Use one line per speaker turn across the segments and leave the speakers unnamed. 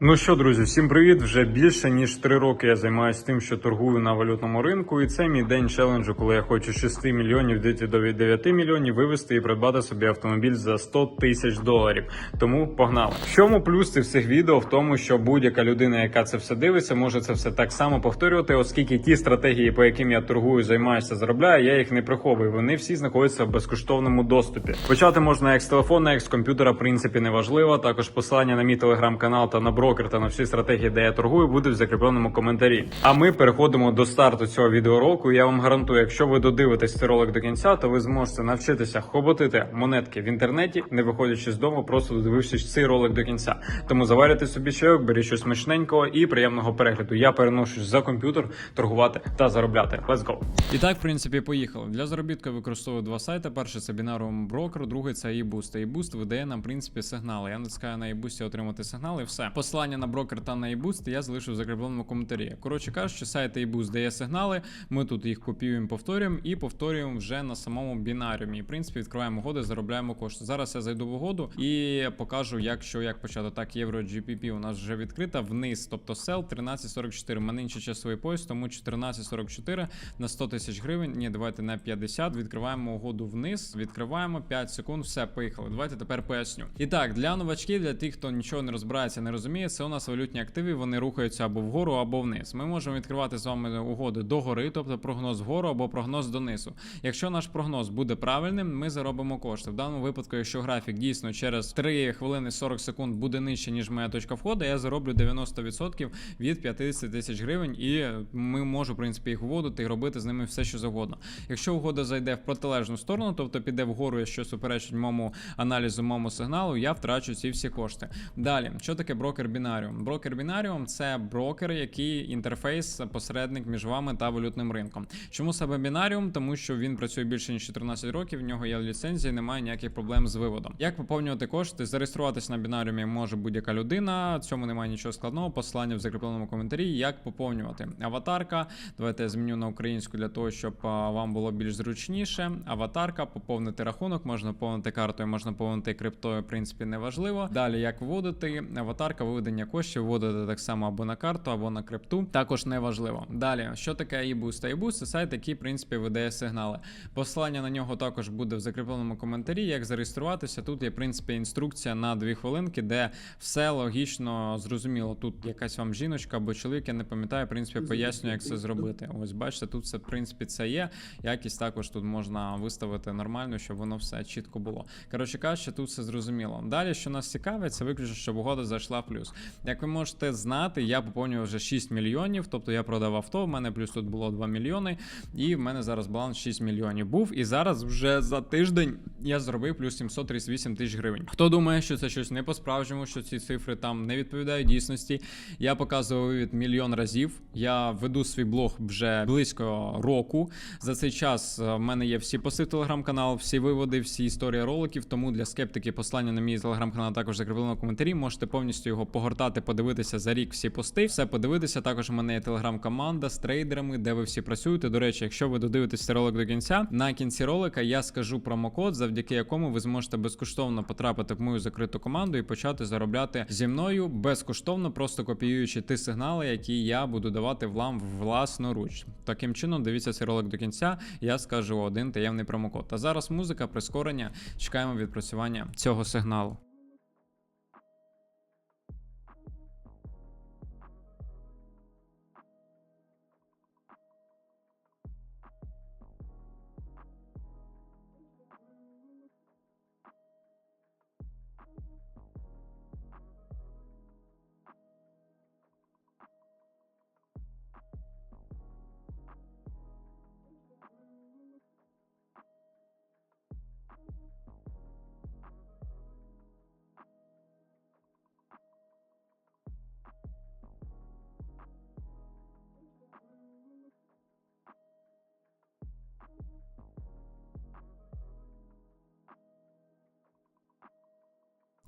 Ну що, друзі, всім привіт! Вже більше ніж три роки я займаюся тим, що торгую на валютному ринку, і це мій день челенджу, коли я хочу з 6 мільйонів дійти до 9 мільйонів вивести і придбати собі автомобіль за 100 тисяч доларів. Тому погнали. В чому плюс цих відео? В тому, що будь-яка людина, яка це все дивиться, може це все так само повторювати, оскільки ті стратегії, по яким я торгую, займаюся, заробляю, я їх не приховую. Вони всі знаходяться в безкоштовному доступі. Почати можна як з телефона, як з комп'ютера, в принципі, неважливо. Також посилання на мій телеграм-канал та на брокер на всі стратегії, де я торгую, будуть в закріпленому коментарі. А ми переходимо до старту цього відеоуроку. Я вам гарантую, якщо ви додивитесь цей ролик до кінця, то ви зможете навчитися хоботити монетки в інтернеті, не виходячи з дому, просто додивившись цей ролик до кінця. Тому заварюйте собі чайок, беріть щось смачненького і приємного перегляду. Я переношусь за комп'ютер, торгувати та заробляти. Let's go! І так, в принципі, поїхали. Для заробітку використовую два сайти. Перший це Binarum Broker, другий це eBoost. eBoost видає нам, в принципі, сигнали. Я натискаю на eBoost отримати сигнали. і Все. Посилання на брокер та на eBoost я залишу в закріпленому коментарі. Коротше кажучи, сайт eBoost дає сигнали. Ми тут їх копіюємо, повторюємо і повторюємо вже на самому бінаріумі. І, в принципі, відкриваємо угоди, заробляємо кошти. Зараз я зайду в угоду і покажу, як що як почати. Так, євро GPP у нас вже відкрита вниз, тобто сел 13.44. У мене інший часовий пояс, тому 14.44 на 100 тисяч гривень. Ні, давайте на 50. Відкриваємо угоду вниз. Відкриваємо 5 секунд. Все, поїхали. Давайте тепер поясню. І так, для новачків, для тих, хто нічого не розбирається, не розуміє, це у нас валютні активи. Вони рухаються або вгору, або вниз. Ми можемо відкривати з вами угоди догори, тобто прогноз вгору або прогноз донизу. Якщо наш прогноз буде правильним, ми заробимо кошти. В даному випадку, якщо графік дійсно через 3 хвилини 40 секунд буде нижче, ніж моя точка входу, я зароблю 90% від 50 тисяч гривень, і ми можу, в принципі, їх вводити і робити з ними все, що завгодно. Якщо угода зайде в протилежну сторону, тобто піде вгору, що суперечить моєму аналізу, моєму сигналу, я втрачу ці всі кошти. Далі, що таке брокер бінаріум? Брокер бінаріум це брокер, який інтерфейс, посередник між вами та валютним ринком. Чому саме бінаріум? Тому що він працює більше ніж 14 років, в нього є ліцензія, немає ніяких проблем з виводом. Як поповнювати кошти? Зареєструватися на бінаріумі може будь-яка людина. Цьому немає нічого складного. Посилання в закріпленому коментарі. Як поповнювати аватарка? Давайте я зміню на українську для того, щоб вам було більш зручніше. Аватарка, поповнити рахунок, можна поповнити картою, можна поповнити криптою, в принципі, не важливо. Далі як вводити аватарка, виведення коштів, вводити так само або на карту, або на крипту. Також не важливо. Далі, що таке eBoost? eBoost – це сайт, який, в принципі, видає сигнали. Посилання на нього також буде в закріпленому коментарі. Як зареєструватися? Тут є, в принципі, інструкція на дві хвилинки, де все логічно зрозуміло. Тут якась вам жіночка або чоловік, я не пам'ятаю, в принципі, пояснюю, як це зробити. Ось бачите, тут все, в принципі, це є. Якість також тут можна виставити нормально, щоб воно все чітко було. Коротше кажучи, тут все зрозуміло. Далі, що нас цікавить, це виключно, щоб угода зайшла в плюс. Як ви можете знати, я поповнював вже 6 мільйонів, тобто я продав авто, в мене плюс тут було 2 мільйони, і в мене зараз баланс 6 мільйонів був. І зараз вже за тиждень я зробив плюс 738 тисяч гривень. Хто думає, що це щось не по-справжньому, що ці цифри там не відповідають дійсності? Я показував вивід мільйон разів. Я веду свій блог вже близько року. За цей час е, в мене є всі пости в телеграм-канал, всі виводи, всі історії роликів. Тому для скептиків послання на мій телеграм-канал також закріплено в коментарі. Можете повністю його погортати, подивитися за рік всі пости, все подивитися. Також у мене є телеграм-команда з трейдерами, де ви всі працюєте. До речі, якщо ви додивитесь ролик до кінця, на кінці ролика я скажу промокод, завдяки якому ви зможете безкоштовно потрапити в мою закриту команду і почати заробляти зі мною безкоштовно, просто копіюючи ті сигнали, які я буду давати вам власноруч. Таким чином, дивіться цей ролик до кінця. Я скажу один таємний промокод. А зараз музика, прискорення. Чекаємо відпрацювання цього сигналу.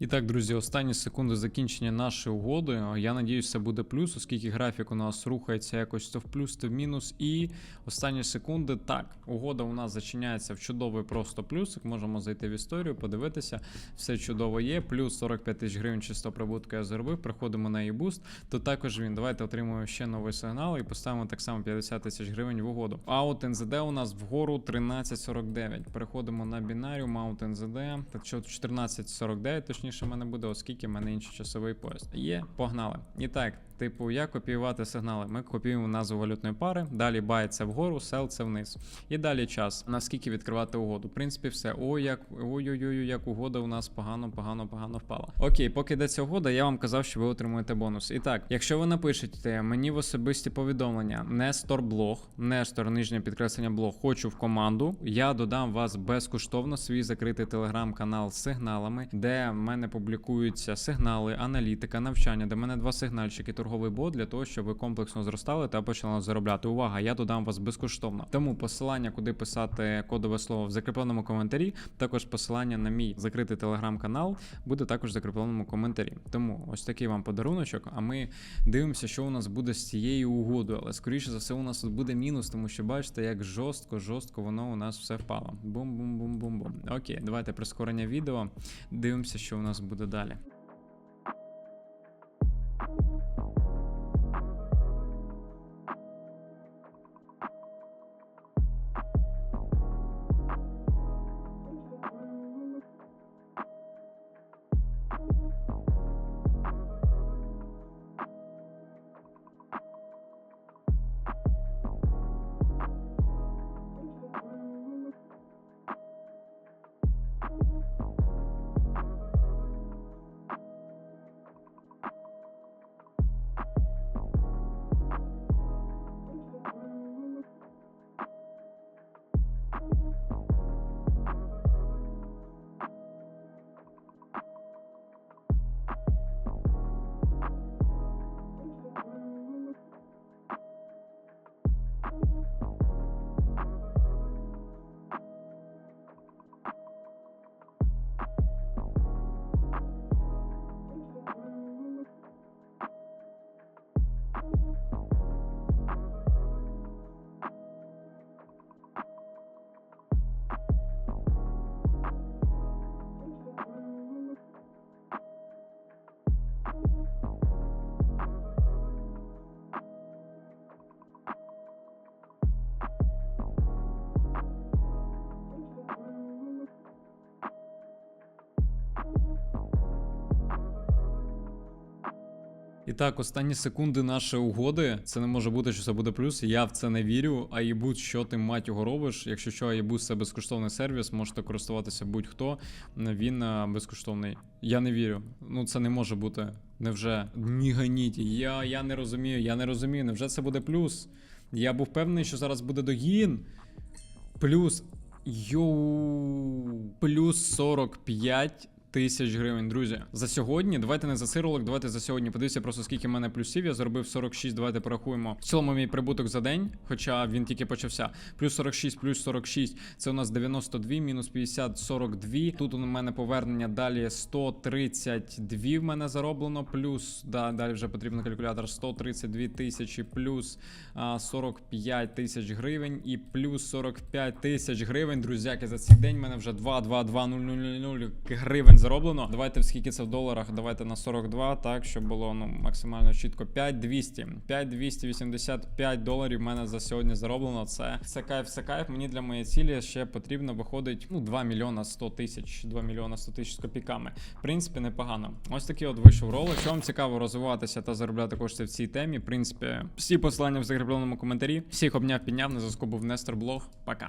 І так, друзі, останні секунди закінчення нашої угоди. Я надіюсь, це буде плюс, оскільки графік у нас рухається якось то в плюс, то в мінус. І останні секунди так, угода у нас зачиняється в чудовий просто плюсик. Можемо зайти в історію, подивитися. Все чудово є. Плюс 45 тисяч гривень чисто прибутку я заробив. Приходимо на e-boost. То також він. Давайте отримуємо ще новий сигнал і поставимо так само 50 тисяч гривень в угоду. Аут НЗД у нас вгору 13.49. Переходимо на бінаріум, аут НЗД. Так що 14.49, точніше, в мене буде, оскільки в мене інший часовий пояс. Є, погнали. І так, типу, як копіювати сигнали? Ми копіюємо назву валютної пари, далі buy це вгору, sell це вниз. І далі час. Наскільки відкривати угоду? В принципі, все. Ой, як ой-ой-ой, як угода у нас погано, погано, погано впала. Окей, поки йдеться угода, я вам казав, що ви отримуєте бонус. І так, якщо ви напишете мені в особисті повідомлення Нестор блог, Нестор, нижнє підкреслення блог, хочу в команду. Я додам вас безкоштовно свій закритий телеграм-канал з сигналами, де в мене публікуються сигнали, аналітика, навчання, де в мене два сигнальчики, торговий бот для того, щоб ви комплексно зростали та почали заробляти. Увага, я додам вас безкоштовно. Тому посилання, куди писати кодове слово в закріпленому коментарі, також посилання на мій закритий телеграм-канал буде також в закріпленому коментарі. Тому ось такий вам подаруночок. А ми дивимося, що у нас буде з цією угодою. Але скоріше за все, у нас тут буде мінус, тому що бачите, як жорстко, жорстко воно у нас все впало. Бум-бум-бум-бум-бум. Окей, давайте прискорення відео. Дивимося, що у нас буде далі. І так, останні секунди нашої угоди. Це не може бути, що це буде плюс. Я в це не вірю. А їбуть, що ти мать його робиш. Якщо що, Аїбут це безкоштовний сервіс, можете користуватися будь-хто. Він е, безкоштовний. Я не вірю. Ну це не може бути. Невже? Ні ганіть. Я, я не розумію, я не розумію. Невже це буде плюс? Я був впевнений, що зараз буде догін. Плюс. Йоу. Плюс 45 тисяч гривень, друзі. За сьогодні. Давайте не за цей ролик, давайте за сьогодні. Подивіться просто скільки в мене плюсів. Я заробив 46, давайте порахуємо. В цілому мій прибуток за день, хоча він тільки почався. Плюс 46, плюс 46. Це у нас 92, мінус 50, 42. Тут у мене повернення далі 132 в мене зароблено. Плюс, да, далі вже потрібен калькулятор 132 тисячі, плюс а, 45 тисяч гривень і плюс 45 тисяч гривень. Друзяки, за цей день в мене вже 2, 2, 2, 0, 0, 0, 0 гривень зароблено. Давайте скільки це в доларах. Давайте на 42, так, щоб було ну максимально чітко. 5200. 5285 доларів в мене за сьогодні зароблено. Це все кайф, все кайф. Мені для моєї цілі ще потрібно виходить ну 2 мільйона 100 тисяч, 2 мільйона 100 тисяч з копійками. В принципі, непогано. Ось такий от вийшов ролик. Якщо вам цікаво розвиватися та заробляти кошти в цій темі. В принципі, всі посилання в закріпленому коментарі. Всіх обняв, підняв, на зв'язку був Нестор Блог. Пока.